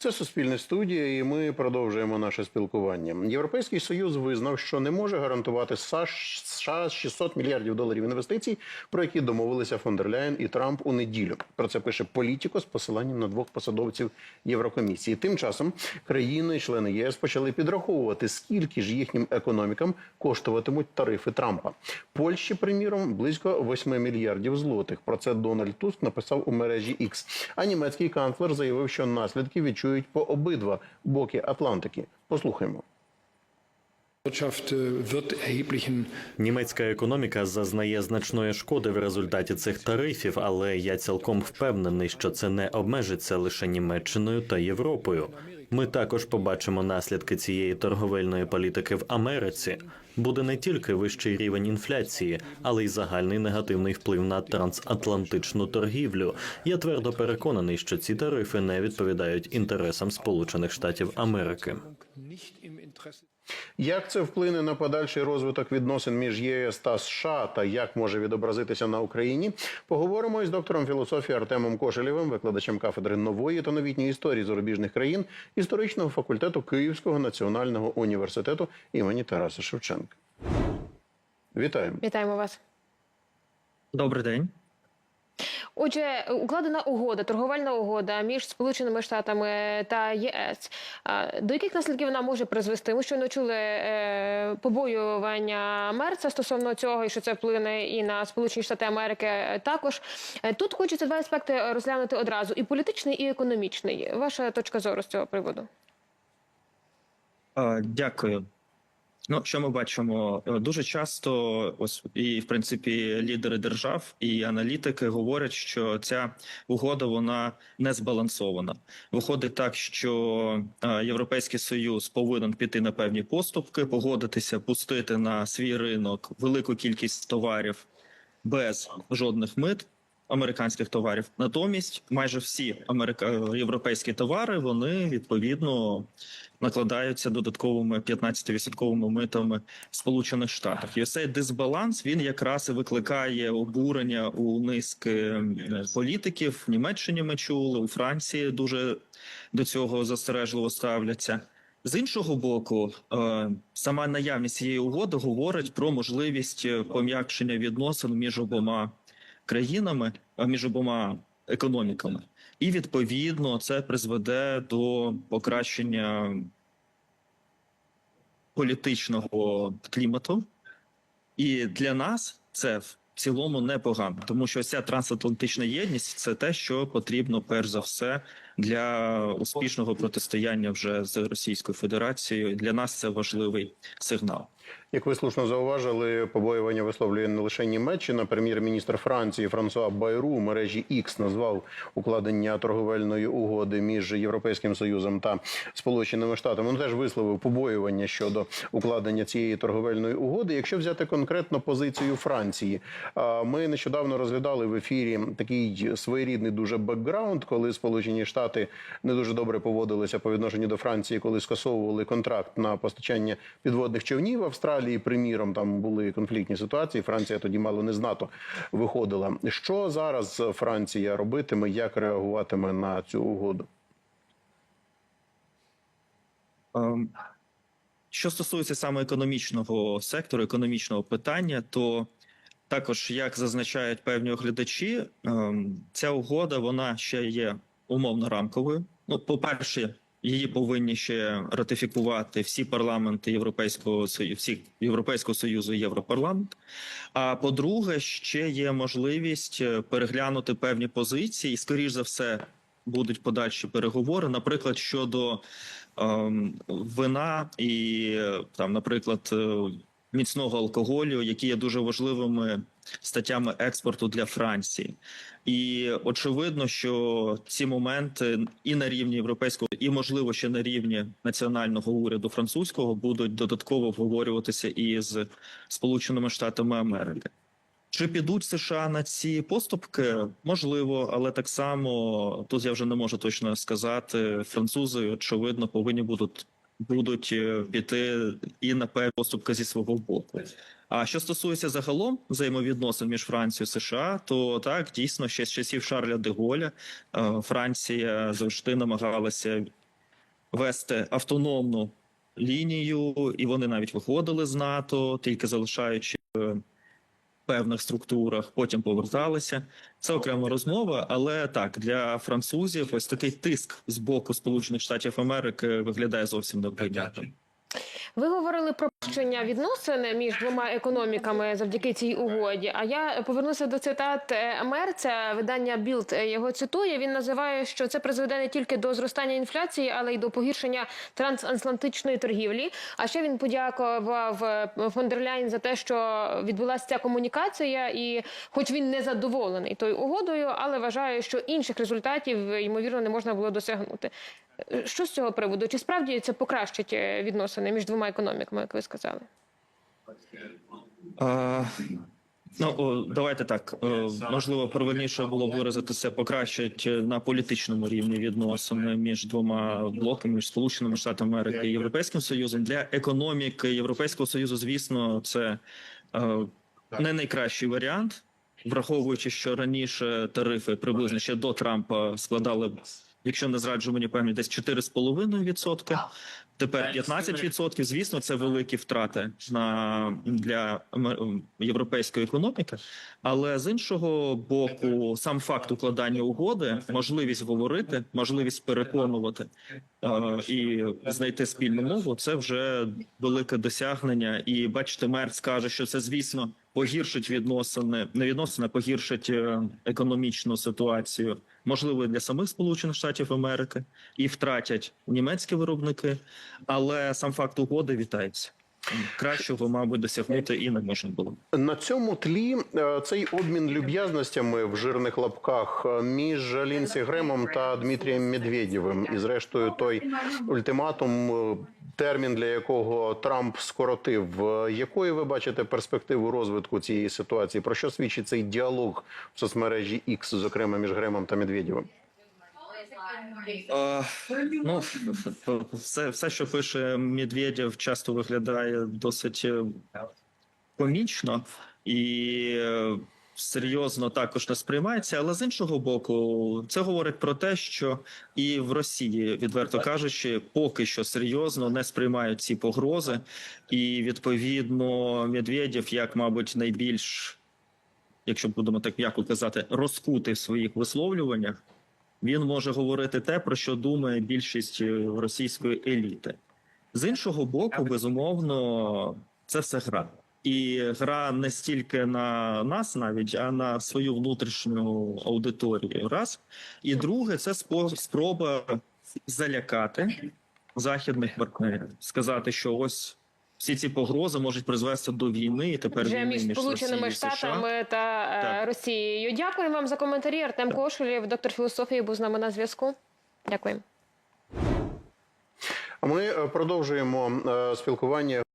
Це суспільне студія, і ми продовжуємо наше спілкування. Європейський союз визнав, що не може гарантувати США США 600 мільярдів доларів інвестицій, про які домовилися фон дер і Трамп у неділю. Про це пише Політіко з посиланням на двох посадовців Єврокомісії. Тим часом країни, члени ЄС, почали підраховувати, скільки ж їхнім економікам коштуватимуть тарифи Трампа. Польщі, приміром, близько 8 мільярдів злотих. Про це Дональд Туск написав у мережі X. А німецький канцлер заявив, що наслідки відчують по обидва боки Атлантики. Послухаймо. Німецька економіка зазнає значної шкоди в результаті цих тарифів, але я цілком впевнений, що це не обмежиться лише Німеччиною та Європою. Ми також побачимо наслідки цієї торговельної політики в Америці. Буде не тільки вищий рівень інфляції, але й загальний негативний вплив на трансатлантичну торгівлю. Я твердо переконаний, що ці тарифи не відповідають інтересам Сполучених Штатів Америки. Як це вплине на подальший розвиток відносин між ЄС та США та як може відобразитися на Україні? Поговоримо із доктором філософії Артемом Кошелєвим, викладачем кафедри нової та новітньої історії зарубіжних країн історичного факультету Київського національного університету імені Тараса Шевченка. Вітаємо. Вітаємо вас. Добрий день. Отже, укладена угода, торговельна угода між Сполученими Штатами та ЄС. До яких наслідків вона може призвести? Ми щойно чули е, побоювання Мерца стосовно цього, і що це вплине і на Сполучені Штати Америки е, також. Е, Тут хочеться два аспекти розглянути одразу: і політичний, і економічний. Ваша точка зору з цього приводу. Дякую. Ну, що ми бачимо? Е, Дуже часто, ось і в принципі, лідери держав і аналітики говорять, що ця угода вона не збалансована. Виходить так, що е, Європейський Союз повинен піти на певні поступки, погодитися, пустити на свій ринок велику кількість товарів без жодних мит. Американських товарів натомість майже всі америка... європейські товари вони відповідно накладаються додатковими 15-відсотковими митами в Сполучених Штатах. І цей дисбаланс він якраз і викликає обурення у низки е, політиків. В Німеччині ми чули, у Франції дуже до цього застережливо ставляться. З іншого боку, е, сама наявність цієї угоди говорить про можливість е, пом'якшення відносин між обома країнами, між обома економіками, і відповідно це призведе до покращення політичного клімату. І для нас це в цілому непогано, тому що ця трансатлантична єдність це те, що потрібно перш за все для успішного протистояння вже з Російською Федерацією. Для нас це важливий сигнал. Як ви слушно зауважили, побоювання висловлює не лише Німеччина. Прем'єр-міністр Франції Франсуа Байру у мережі X назвав укладення торговельної угоди між Європейським Союзом та Сполученими Штатами. Він теж висловив побоювання щодо укладення цієї торговельної угоди. Якщо взяти конкретно позицію Франції, ми нещодавно розглядали в ефірі такий своєрідний дуже бекграунд, коли Сполучені Штати не дуже добре поводилися по відношенню до Франції, коли скасовували контракт на постачання підводних човнів. в Австралії, приміром, там були конфліктні ситуації. Франція тоді мало не з НАТО виходила. Що зараз Франція робитиме? Як реагуватиме на цю угоду? Ем, Що стосується саме економічного сектору, економічного питання, то також, як зазначають певні оглядачі, ем, ця угода вона ще є умовно рамковою. Ну, по-перше, її повинні ще ратифікувати всі парламенти Європейського Союзу, всі Європейського Союзу і Європарламент. А по-друге, ще є можливість е, переглянути певні позиції, і скоріш за все будуть подальші переговори, наприклад, щодо ем, вина і е, там, наприклад, е, міцного алкоголю, які є дуже важливими статтями експорту для Франції. І очевидно, що ці моменти і на рівні європейського, і можливо ще на рівні національного уряду французького будуть додатково обговорюватися і з Сполученими Штатами Америки. Чи підуть США на ці поступки? Можливо, але так само тут я вже не можу точно сказати. Французи очевидно повинні будуть будуть е, піти і на поступки зі свого боку. А що стосується загалом взаємовідносин між Францією і США, то так дійсно ще з часів Шарля де Голля е, Франція завжди намагалася вести автономну лінію, і вони навіть виходили з НАТО, тільки залишаючи в певних структурах, потім поверталися. Це окрема розмова, але так для французів ось такий тиск з боку Сполучених Штатів Америки виглядає зовсім неприйнятним. Ви говорили про покращення відносин між двома економіками завдяки цій угоді. А я повернуся до цитат е, Мерця. Видання Білд його цитує. Він називає, що це призведе не тільки до зростання інфляції, але й до погіршення трансатлантичної торгівлі. А ще він подякував е, фон дер Ляйн за те, що відбулася ця комунікація, і, хоч він не задоволений тою угодою, але вважає, що інших результатів ймовірно не можна було досягнути. Е, Що з цього приводу? Чи справді це покращить е, відносини між двома економіками, як ви сказали? А, ну, давайте так. е, Можливо, правильніше було б виразитися, покращать на політичному рівні відносини між двома блоками, між Сполученими Штатами Америки і Європейським Союзом. Для економіки Європейського Союзу, звісно, це е, не найкращий варіант, враховуючи, що раніше тарифи приблизно ще до Трампа складали. Якщо не зраджу мені пам'ять, десь 4,5%. Тепер 15%. Звісно, це великі втрати на для європейської економіки. Але з іншого боку, сам факт укладання угоди, можливість говорити, можливість переконувати е, і знайти спільну мову це вже велике досягнення. І бачите, Мерц каже, що це звісно погіршить відносини, не відносини, а погіршить е, економічну ситуацію, можливо, для самих Сполучених Штатів Америки, і втратять німецькі виробники. Але сам факт угоди вітається. Кращого, мабуть, досягнути і не можна було. На цьому тлі е, цей обмін люб'язностями в жирних лапках е, між Лінсі Гремом та Дмитрієм Медведєвим, і зрештою той ультиматум, термін для якого Трамп скоротив. Е, Якою ви бачите перспективу розвитку цієї ситуації? Про що свідчить цей діалог в соцмережі X, зокрема між Гремом та Медведєвим? Е, ну, все, все, що пише Медведєв, часто виглядає досить е, комічно і серйозно також не сприймається. Але з іншого боку, це говорить про те, що і в Росії, відверто кажучи, поки що серйозно не сприймають ці погрози, і відповідно Медведєв, як мабуть, найбільш, якщо будемо так м'яко казати, розкутий в своїх висловлюваннях. Він може говорити те, про що думає більшість е, російської еліти. З іншого боку, безумовно, це все гра. І гра не стільки на нас, навіть, а на свою внутрішню аудиторію. Раз. І друге, це спроба залякати західних партнерів, сказати, що ось всі ці погрози можуть призвести до війни, і тепер Вже війни між Сполученими. Штатами та е, Так. Росією. Дякую вам за коментарі. Артем Кошелєв, доктор філософії, був з нами на зв'язку. Дякую. Ми е, продовжуємо е, спілкування.